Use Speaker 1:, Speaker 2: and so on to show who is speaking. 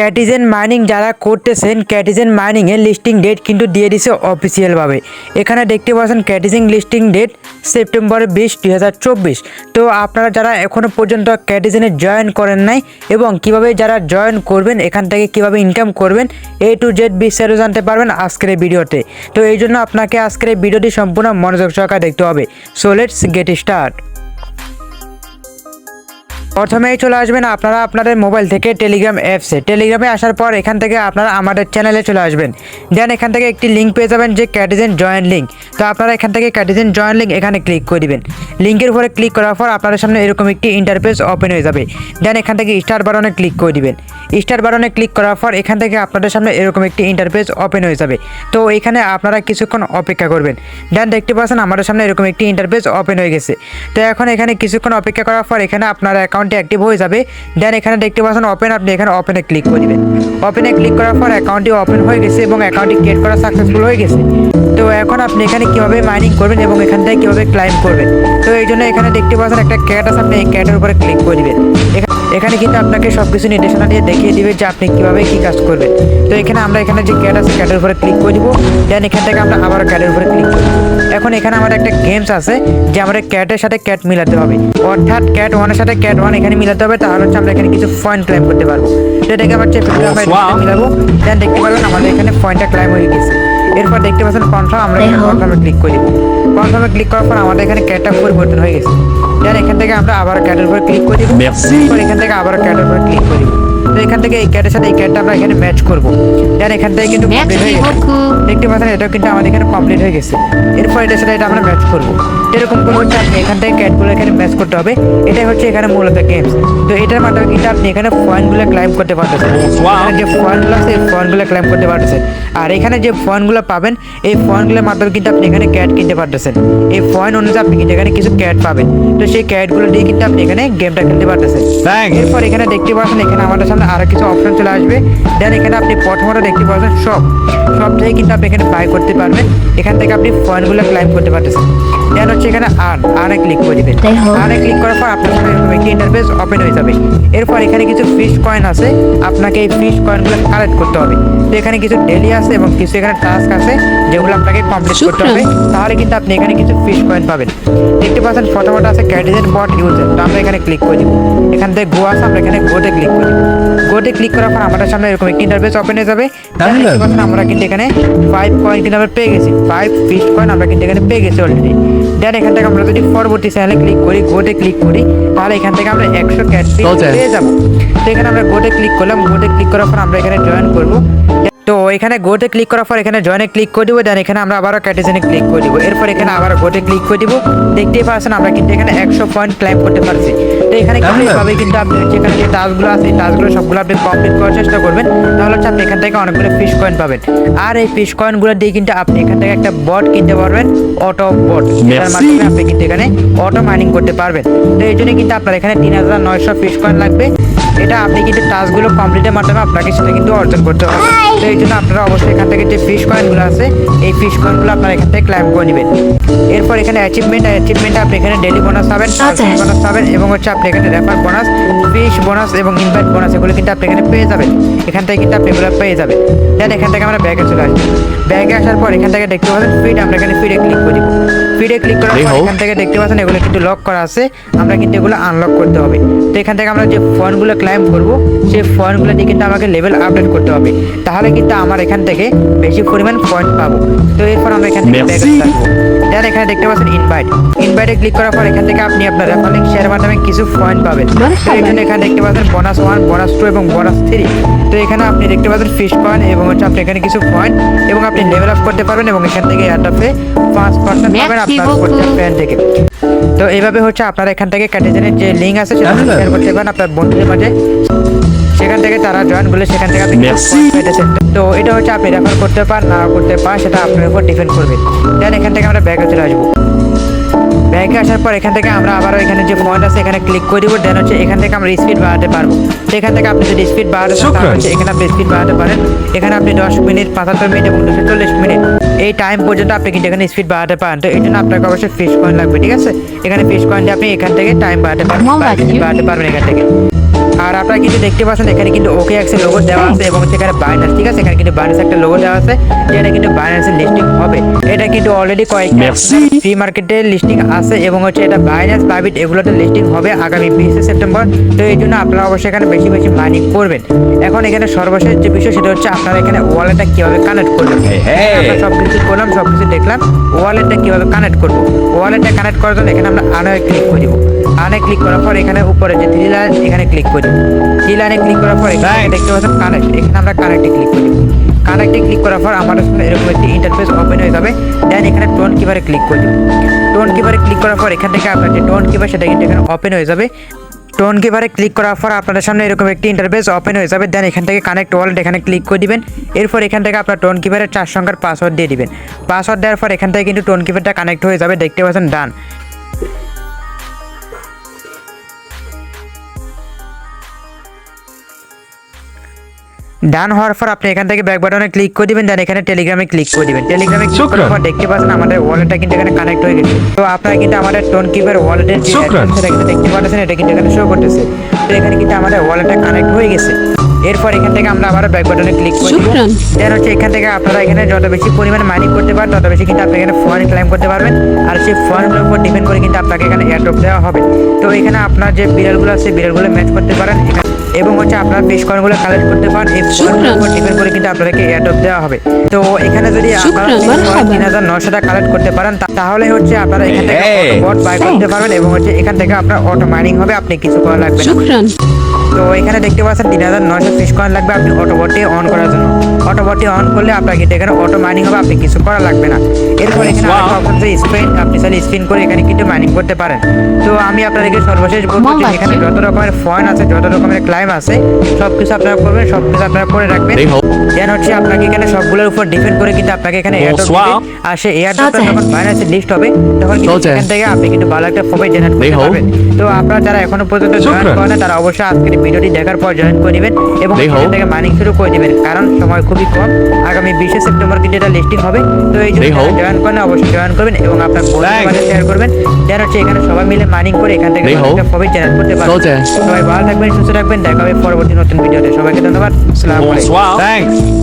Speaker 1: ক্যাটিজেন mining যারা করতেছেন, Catizen mining এর লিস্টিং ডেট কিন্তু দিয়ে দিছে অফিসিয়ালভাবে এখানে দেখতে পাচ্ছেন ক্যাটিজেন লিস্টিং ডেট সেপ্টেম্বর বিশ, দুই তো আপনারা যারা এখনও পর্যন্ত ক্যাটিজেনে জয়েন করেন নাই এবং কীভাবে যারা জয়েন করবেন, এখান থেকে কীভাবে ইনকাম করবেন এ টু জেড বিস্তারিত জানতে পারবেন আজকের ভিডিওতে। তো এই জন্য আপনাকে আজকের এই ভিডিওটি সম্পূর্ণ মনোযোগ সহকারে দেখতে হবে। সো লেটস গেট স্টার্ট প্রথমেই চলে আসবেন আপনারা আপনাদের মোবাইল থেকে টেলিগ্রাম অ্যাপসে টেলিগ্রামে আসার পর এখান থেকে আপনারা আমাদের চ্যানেলে চলে আসবেন। দেন এখান থেকে একটি লিঙ্ক পেয়ে যাবেন যে ক্যাটিজেন জয়েন লিঙ্ক তো আপনারা এখান থেকে ক্যাটিজেন জয়েন লিঙ্ক এখানে ক্লিক করে দিবেন। লিঙ্কের উপরে ক্লিক করার পর আপনাদের সামনে এরকম একটি ইন্টারফেস ওপেন হয়ে যাবে। দেন এখান থেকে স্টার বাটনে ক্লিক করে দিবেন। স্টার বাটনে ক্লিক করার পর এখান থেকে আপনাদের সামনে এরকম একটি ইন্টারফেস ওপেন হয়ে যাবে। তো এখানে আপনারা কিছুক্ষণ অপেক্ষা করবেন। দেন দেখতে পাচ্ছেন আমাদের সামনে এরকম একটি ইন্টারফেস ওপেন হয়ে গেছে। তো এখন এখানে কিছুক্ষণ অপেক্ষা করার পর এখানে আপনার অ্যাকাউন্টটি অ্যাক্টিভ হয়ে যাবে। দেন এখানে দেখতে পাচ্ছেন ওপেন আপনি এখানে ওপেনে ক্লিক করে দেবেন। ওপেনে ক্লিক করার পর অ্যাকাউন্টটি ওপেন হয়ে গেছে এবং অ্যাকাউন্টটি ক্রিয়েট করা সাকসেসফুল হয়ে গেছে। তো এখন আপনি এখানে কীভাবে মাইনিং করবেন এবং এখান থেকে কীভাবে ক্লাইম করবেন? তো এই জন্য এখানে দেখতে পাচ্ছেন একটা ক্যাট আছে আপনি এই ক্যাটের উপরে ক্লিক করে দিবেন। এখানে কিন্তু আপনাকে সব কিছু নির্দেশনা দিয়ে দেখিয়ে দিবে যে আপনি কীভাবে কী কাজ করবেন। তো এখানে আমরা এখানে যে ক্যাট আছে ক্যাটের উপরে ক্লিক করে দিব। দেন এখান থেকে আমরা আবার ক্যাটের উপরে ক্লিক করব। এখন এখানে আমাদের একটা গেমস আছে যে আমাদের ক্যাটের সাথে ক্যাট মিলাতে হবে। অর্থাৎ ক্যাট ওয়ানের সাথে ক্যাট ওয়ান এখানে মিলাতে হবে তাহলে হচ্ছে আমরা এখানে কিছু পয়েন্ট ক্লাইম করতে পারব। তো এটাকে আবার চেপে মিলাবো। দেন দেখতে পারবেন আমাদের এখানে পয়েন্টটা ক্লাইম হয়ে গেছে। এরপর দেখতে পাচ্ছেন কনফার্ম আমরা এখানে কনফার্মে ক্লিক করে। দিব কনফার্মে ক্লিক করার পর আমাদের এখানে ক্যাটটা পরিবর্তন হয়ে গেছে। দেন এখান থেকে আমরা আবার ক্যাটের উপর ক্লিক করে। এখান থেকে আবার ক্যাটের উপর ক্লিক করে। এখান থেকে এই ক্যাটের সাথে এই ক্যাটটা আমরা এখানে ম্যাচ করব। দেন এখান থেকে কিন্তু হয়ে গেছে। দেখতে পাচ্ছেন এটাও কিন্তু আমাদের এখানে কমপ্লিট হয়ে গেছে। এরপর এটার সাথে এটা আমরা ম্যাচ করব। এরকম করে হচ্ছে আপনি এখান থেকে ক্যাটগুলো এখানে ম্যাচ করতে হবে। এটাই হচ্ছে এখানে মূলত গেমস তো এটার মাধ্যমে কিন্তু আপনি এখানে পয়েন্টগুলো ক্লাইম করতে পারতেছেন। এখানে যে পয়েন্টগুলো আছে এই পয়েন্টগুলো ক্লাইম করতে পারতেছেন। আর এখানে যে পয়েন্টগুলো পাবেন এই পয়েন্টগুলোর মাধ্যমে কিন্তু আপনি এখানে ক্যাট কিনতে পারতেছেন। এই পয়েন্ট অনুযায়ী আপনি কিন্তু এখানে কিছু ক্যাট পাবেন। তো সেই ক্যাটগুলো দিয়ে কিন্তু আপনি এখানে গেমটা খেলতে পারতেছেন. এরপর এখানে দেখতে পাচ্ছেন এখানে আমাদের সামনে আরও কিছু অপশন চলে আসবে। দেন এখানে আপনি প্রথমত দেখতে পাচ্ছেন সব। সব থেকে কিন্তু আপনি এখানে বাই করতে পারবেন। এখান থেকে আপনি পয়েন্টগুলো ক্লাইম করতে পারতেছেন। দেন হচ্ছে এখানে আর আর্নে ক্লিক করে দিবেন। আর্নে ক্লিক করার পর আপনার সামনে এরকম একটি ইন্টারফেস ওপেন হয়ে যাবে। এরপর এখানে কিছু ফিশ কয়েন আছে। আপনাকে এই ফিশ কয়েনগুলো কালেক্ট করতে হবে। তো এখানে কিছু ডেলি আছে এবং কিছু এখানে টাস্ক আছে যেগুলো আপনাকে কমপ্লিট করতে হবে তাহলে কিন্তু আপনি এখানে কিছু ফিশ কয়েন পাবেন। দেখতে পাচ্ছেন প্রথমত আছে ক্যাটিজেন বট ইউজার তো আমরা এখানে ক্লিক করে দিব। এখান থেকে গো আছে আমরা এখানে গোতে ক্লিক করি গোতে ক্লিক করার পর আমাদের সামনে এরকম একটি ইন্টারফেস ওপেন হয়ে যাবে। আমরা কিন্তু এখানে ফাইভ কয়েন কিন্তু আমরা পেয়ে গেছি। ফাইভ ফিশ কয়েন আমরা কিন্তু এখানে পেয়ে গেছি অলরেডি দেন এখান থেকে আমরা যদি পরবর্তী চ্যানেলে ক্লিক করি গোতে ক্লিক করি তাহলে এখান থেকে আমরা একশো
Speaker 2: চলছে।
Speaker 1: পেয়ে যাব। তো এখানে আমরা গোতে ক্লিক করলাম গোতে ক্লিক করার পর আমরা এখানে জয়েন করব। তো এখানে গোটে ক্লিক করার পর এখানে জয়েনে ক্লিক করে দিব দেন এখানে আমরা আবারও ক্যাটিজেনে ক্লিক করে দিব। এরপর এখানে আবার গোতে ক্লিক করে দিব। দেখতেই পাচ্ছেন আমরা কিন্তু এখানে একশো পয়েন্ট ক্লাইম করতে পারছি। তো এখানে
Speaker 2: তাহলে?
Speaker 1: কিন্তু আপনি যেখানে যে টাস্কগুলো আছে এই টাস্কগুলো সবগুলো আপনি কমপ্লিট করার চেষ্টা করবেন। তাহলে হচ্ছে আপনি এখান থেকে অনেকগুলো ফিশ কয়েন পাবেন। আর এই ফিশ কয়েনগুলো দিয়ে কিন্তু আপনি এখান থেকে একটা বট কিনতে পারবেন অটো বট
Speaker 2: Merci.
Speaker 1: মাধ্যমে আপনি কিন্তু এখানে অটো মাইনিং করতে পারবেন। তো এই জন্য কিন্তু আপনার এখানে তিন হাজার নয়শো ফিশ কয়েন লাগবে। এটা আপনি কিন্তু টাস্কগুলো কমপ্লিটের মাধ্যমে আপনাকে সেটা কিন্তু অর্জন করতে হবে। তো এই জন্য আপনারা অবশ্যই এখান থেকে যে ফিশ কয়েনগুলো আছে এই ফিশ কয়েনগুলো আপনারা এখান থেকে ক্লাইম করে নেবেন। এরপর এখানে অ্যাচিভমেন্ট অ্যাচিভমেন্ট আপনি এখানে ডেলি বোনাস পাবেন
Speaker 3: আচ্ছা।
Speaker 1: বোনাস পাবেন এবং হচ্ছে আপনি এখানে রেফার বোনাস ফিশ বোনাস এবং ইনভাইট বোনাস এগুলো কিন্তু আপনি এখানে পেয়ে যাবেন। এখান থেকে কিন্তু আপনি এগুলো পেয়ে যাবেন। দেন এখান থেকে আমরা ব্যাগে চলে আসব। ব্যাগে আসার পর এখান থেকে দেখতে পাচ্ছেন ফিড আমরা এখানে ফিডে ক্লিক করে ফিডে ক্লিক করার পর এখান থেকে দেখতে পাচ্ছেন এগুলো কিন্তু লক করা আছে আমরা কিন্তু এগুলো আনলক করতে হবে। তো এখান থেকে আমরা যে ফোনগুলো ক্লাইম করব সেই ফোনগুলো দিয়ে কিন্তু আমাকে লেভেল আপডেট করতে হবে। তাহলে কিন্তু আমার এখান থেকে বেশি পরিমাণ পয়েন্ট পাবো। তো এরপর আমরা এখান থেকে ব্যাগে থাকব দেন এখানে দেখতে পাচ্ছেন ইনভাইট ইনভাইটে ক্লিক করার পর এখান থেকে আপনি আপনার রেফারেন্স শেয়ার মাধ্যমে কিছু পয়েন্ট পাবেন। তো এখানে এখানে দেখতে পাচ্ছেন বোনাস ওয়ান বোনাস টু এবং বোনাস থ্রি তো এখানে আপনি দেখতে পাচ্ছেন ফিশ পয়েন্ট এবং হচ্ছে আপনি এখানে কিছু পয়েন্ট এবং আপনি লেভেল আপ করতে পারবেন এবং এখান থেকে এয়ারটাপে পাঁচ পার্সেন্ট পাবেন আপনার. প্রত্যেক ফ্যান থেকে। তো এইভাবে হচ্ছে আপনারা এখান থেকে ক্যাটেজেনের যে লিঙ্ক আছে সেটা? শেয়ার করতে পারেন আপনার বন্ধুদের মাঝে। তারা জয়েন করলে সেখান থেকে আপনি পেতেছেন তো এটা হচ্ছে আপনি রেফার করতে পারেন না করতে পারেন সেটা আপনার উপর ডিপেন্ড করবে। দেন এখান থেকে আমরা ব্যাগে চলে আসব। ব্যাগে আসার পর এখান থেকে আমরা আবার এখানে যে পয়েন্ট আছে এখানে ক্লিক করে দিব দেন হচ্ছে এখান থেকে আমরা স্পিড বাড়াতে পারব। তো এখান থেকে আপনি যদি স্পিড বাড়াতে চান হচ্ছে এখানে আপনি স্পিড বাড়াতে পারেন। এখানে আপনি দশ মিনিট পঁচাত্তর মিনিট এবং দুশো চল্লিশ মিনিট এই টাইম পর্যন্ত আপনি কিন্তু এখানে স্পিড বাড়াতে পারেন। তো এই জন্য আপনাকে অবশ্যই ফিশ কয়েন লাগবে ঠিক আছে? এখানে ফিশ কয়েন দিয়ে আপনি এখান থেকে টাইম বাড়াতে পারবেন বাড়াতে পারবেন এখান থেকে। আর আপনারা কিন্তু দেখতে পাচ্ছেন এখানে কিন্তু ওকে এক্সের লোগো দেওয়া আছে এবং সেখানে বাইনান্স ঠিক আছে? এখানে কিন্তু বাইনান্স একটা লোগো দেওয়া আছে যেটা কিন্তু বাইনান্সের লিস্টিং হবে। এটা কিন্তু অলরেডি কয়েক. ফ্রি মার্কেটে লিস্টিং আছে এবং হচ্ছে এটা বাইনান্স প্রাইভেট এগুলোতে লিস্টিং হবে আগামী বিশে সেপ্টেম্বর। তো এই জন্য আপনারা অবশ্যই এখানে বেশি বেশি মাইনিং করবেন। এখন এখানে সর্বশেষ যে বিষয় সেটা হচ্ছে আপনারা এখানে ওয়ালেটটা কীভাবে কানেক্ট করবেন. আমরা সব কিছু করলাম সব কিছু দেখলাম ওয়ালেটটা কীভাবে কানেক্ট করব? ওয়ালেটটা কানেক্ট করার জন্য এখানে আমরা আনে ক্লিক করে দিব। আনে ক্লিক করার পর এখানে উপরে যে থ্রি লাইন এখানে ক্লিক করে। থ্রি লাইনে ক্লিক করার পর এখানে দেখতে পাচ্ছেন কানেক্ট এখানে আমরা কানেক্টে ক্লিক করি। কানেক্টে ক্লিক করার পর আমাদের এরকম একটি ইন্টারফেস ওপেন হয়ে যাবে। দেন এখানে টোন কিপারে ক্লিক করে। টোন কিপারে ক্লিক করার পর এখান থেকে আপনার যে টোন কিপার সেটা কিন্তু এখানে ওপেন হয়ে যাবে। টোন কিপারে ক্লিক করার পর আপনাদের সামনে এরকম একটি ইন্টারফেস ওপেন হয়ে যাবে। দেন এখান থেকে কানেক্ট ওয়ালেট এখানে ক্লিক করে দিবেন। এরপর এখান থেকে আপনার টোন কিপারের চার সংখ্যার পাসওয়ার্ড দিয়ে দিবেন। পাসওয়ার্ড দেওয়ার পর এখান থেকে কিন্তু টোন কিপারটা কানেক্ট হয়ে যাবে। দেখতে পাচ্ছেন ডান ডান হওয়ার পর আপনি এখান থেকে ব্যাক বাটনে ক্লিক করে দিবেন দেন এখানে টেলিগ্রামে ক্লিক করে দিবেন। টেলিগ্রামে ক্লিক করার পর দেখতে পাচ্ছেন আমাদের ওয়ালেটটা কিন্তু এখানে কানেক্ট হয়ে গেছে। তো আপনারা কিন্তু আমাদের টোন কিপার ওয়ালেটের যে সেটা কিন্তু দেখতে পাচ্ছেন এটা কিন্তু এখানে শো করতেছে। তো এখানে কিন্তু আমাদের ওয়ালেটটা কানেক্ট হয়ে গেছে। এরপর এখান থেকে আমরা আবার ব্যাক বাটনে ক্লিক করে দিব। দেন হচ্ছে এখান থেকে আপনারা এখানে যত বেশি পরিমাণে মাইনিং করতে পারেন তত বেশি কিন্তু আপনি এখানে ফোন ক্লাইম করতে পারবেন। আর সেই ফোনগুলোর উপর ডিপেন্ড করে কিন্তু আপনাকে এখানে এয়ারড্রপ দেওয়া হবে। তো এখানে আপনার যে বিড়ালগুলো আছে বিড়ালগুলো ম্যাচ করতে পারেন। এখানে- এবং হচ্ছে আপনার বেশ কয়েনগুলো কালেক্ট করতে পারেন। এই ফোনগুলোর উপর ডিপেন্ড করে কিন্তু আপনাদেরকে এয়ারড্রপ দেওয়া হবে। তো এখানে যদি আপনারা
Speaker 3: মারহাবা।
Speaker 1: তিন হাজার নশোটা কালেক্ট করতে পারেন তাহলে হচ্ছে আপনারা এখান থেকে. বট বাই করতে পারবেন এবং হচ্ছে এখান থেকে আপনার অটো মাইনিং হবে। আপনি কিছু করা লাগবে না। তো এখানে দেখতে পাচ্ছেন তিন হাজার নয়শো ফিস কয়েন লাগবে আপনি অটো বটটি অন করার জন্য। অটো বটটি অন করলে আপনার কিন্তু এখানে অটো মাইনিং হবে আপনি কিছু করা লাগবে না। এরপর এখানে অপশন আছে স্পিন আপনি চাইলে স্পিন করে এখানে কিন্তু মাইনিং করতে পারেন। তো আমি আপনাদেরকে সর্বশেষ বলব যে এখানে যত রকমের ফয়েন আছে যত রকমের ক্লাইম আছে সব কিছু আপনারা করবেন সব কিছু আপনারা করে রাখবেন। দেন হচ্ছে আপনাকে এখানে সবগুলোর উপর ডিপেন্ড করে কিন্তু আপনাকে এখানে এয়ারড্রপ. দিবে। আর সেই এয়ারড্রপটা। যখন বাইনান্সে লিস্ট হবে তখন কিন্তু এখান থেকে আপনি কিন্তু ভালো একটা প্রফিট জেনারেট করতে পারবেন। তো আপনারা যারা এখনও পর্যন্ত জয়েন করেন তারা অবশ্যই আজকের ভিডিওটি দেখার পর জয়েন করে নেবেন এবং এখান থেকে মাইনিং শুরু করে দেবেন কারণ সময় খুবই কম। আগামী বিশে সেপ্টেম্বর কিন্তু এটা লিস্টিং হবে। তো এই জন্য. জয়েন করেন অবশ্যই জয়েন করবেন এবং আপনার. বন্ধুদের শেয়ার করবেন। যেন হচ্ছে এখানে সবাই মিলে মাইনিং করে এখান থেকে প্রফিট জেনারেট করতে পারবেন। সবাই ভালো থাকবেন সুস্থ থাকবেন। দেখা হবে পরবর্তী নতুন ভিডিওতে সবাইকে ধন্যবাদ। আসসালামু আলাইকুম.
Speaker 2: Thanks.